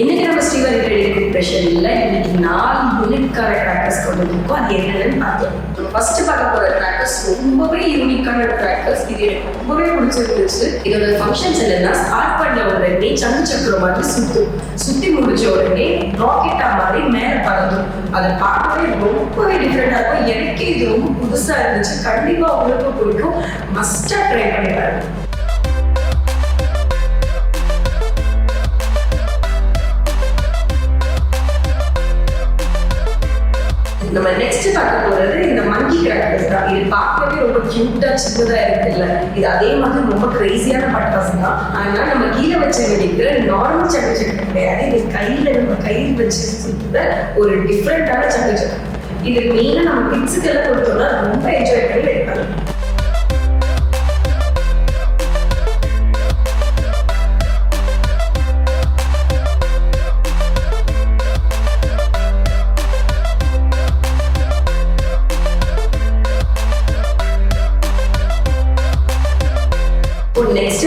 இன்னைக்கு நம்ம Srivari trading pressure இல்லை. இன்னைக்கு நாலு யூனிக்கான ட்ராக்கர்ஸ் கொண்டு வந்திருக்கோம். அது என்னென்னு பார்த்தோம் ஃபர்ஸ்ட் பார்க்க போற ட்ராக்கர்ஸ் ரொம்பவே யூனிக்கான ட்ராக்கர்ஸ் இது எனக்கு ரொம்பவே பிடிச்சிருந்துச்சு. இதோட ஃபங்க்ஷன்ஸ் என்னன்னா ஸ்டார்ட் பண்ண உடனே சங்கு சக்கரம் மாதிரி சுத்தும் சுத்தி முடிச்ச உடனே ராக்கெட்டா மாதிரி மேல பறந்தும் அதை பார்க்கவே ரொம்பவே டிஃப்ரெண்டா இருக்கும். எனக்கே இது ரொம்ப புதுசா இருந்துச்சு. கண்டிப்பா உங்களுக்கு பிடிக்கும். மஸ்டா ட்ரை பண்ணி பாருங்க. நம்ம நெக்ஸ்ட் பார்க்க போறது இந்த மங்கி கிராக்கர்ஸ் தான். இது பார்க்கவே ரொம்ப கியூட்டா சின்னதா இருக்குல்ல. இது அதே மாதிரி ரொம்ப கிரேசியான பட்டாசு தான். ஆனா நம்ம கீழே வச்ச வெடிக்கிற நார்மல் சக்கர சக்கரம் கிடையாது இது கையில நம்ம கையில் வச்சு சுத்துற ஒரு டிஃப்ரெண்டான சக்கர சக்கரம் இது மெயினா நம்ம கிட்ஸுக்கு எல்லாம் கொடுத்தோம்னா ரொம்ப என்ஜாய் பண்ணி எடுக்கலாம்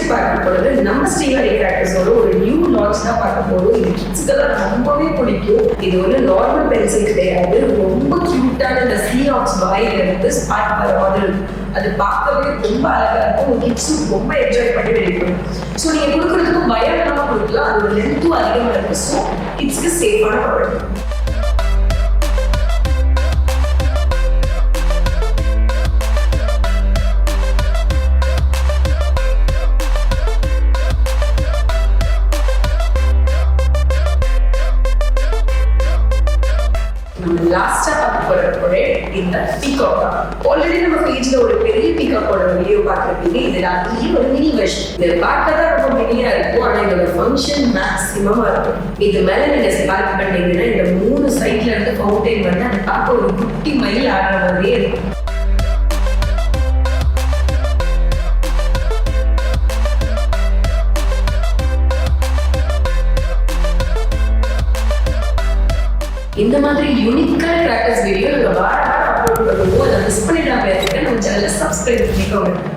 இப்போ பார்க்க போறது நம்ம ஸ்ரீஹரி கிராக்கர்ஸோட ஒரு நியூ லான்ச் தான் பார்க்க போறோம் இது கிட்ஸ்க்கெல்லாம் ரொம்பவே பிடிக்கும். இது ஒரு நார்மல் பென்சில் கிடையாது ரொம்ப கியூட்டான இந்த சீஆக்ஸ் வாயில இருந்து ஸ்பாட் வர மாதிரி இருக்கும் அது பார்க்கவே ரொம்ப அழகா இருக்கும். உங்க கிட்ஸும் ரொம்ப என்ஜாய் பண்ணி வெளியிடும் ஸோ நீங்க கொடுக்கறதுக்கும் பயம் இல்லாம கொடுக்கலாம். அதோட லென்த்தும் அதிகமாக இருக்கும். ஸோ கிட்ஸ்க்கு சேஃபான ப்ராடக்ட் நம்ம லாஸ்டா பார்க்க போற ப்ரொடக்ட் இந்த பீகாக் தான். ஆல்ரெடி நம்ம பேஜ்ல ஒரு பெரிய பீகாக்கோட வீடியோ பார்த்துருப்பீங்க. இது அதுலயே ஒரு மினி வெர்ஷன் இது பார்க்க தான் ரொம்ப மினியா இருக்கும். ஆனா இதோட ஃபங்க்ஷன் மேக்ஸிமமா இருக்கும். இது மேல நீங்க ஸ்பார்க் பண்ணீங்கன்னா இந்த மூணு சைட்ல இருந்து ஃபவுண்டைன் வந்து அதை பார்க்க ஒரு குட்டி மயில் ஆடுற மாதிரியே இருக்கும். இந்த மாதிரி யூனிக்கான கிராக்கர்ஸ் வீடியோ நம்ம வார வாரம் அப்லோட் பண்ணுவோம் அதை மிஸ் பண்ணிடாம இருக்க நம்ம சேனலை சப்ஸ்கிரைப் பண்ணிக்கோங்க.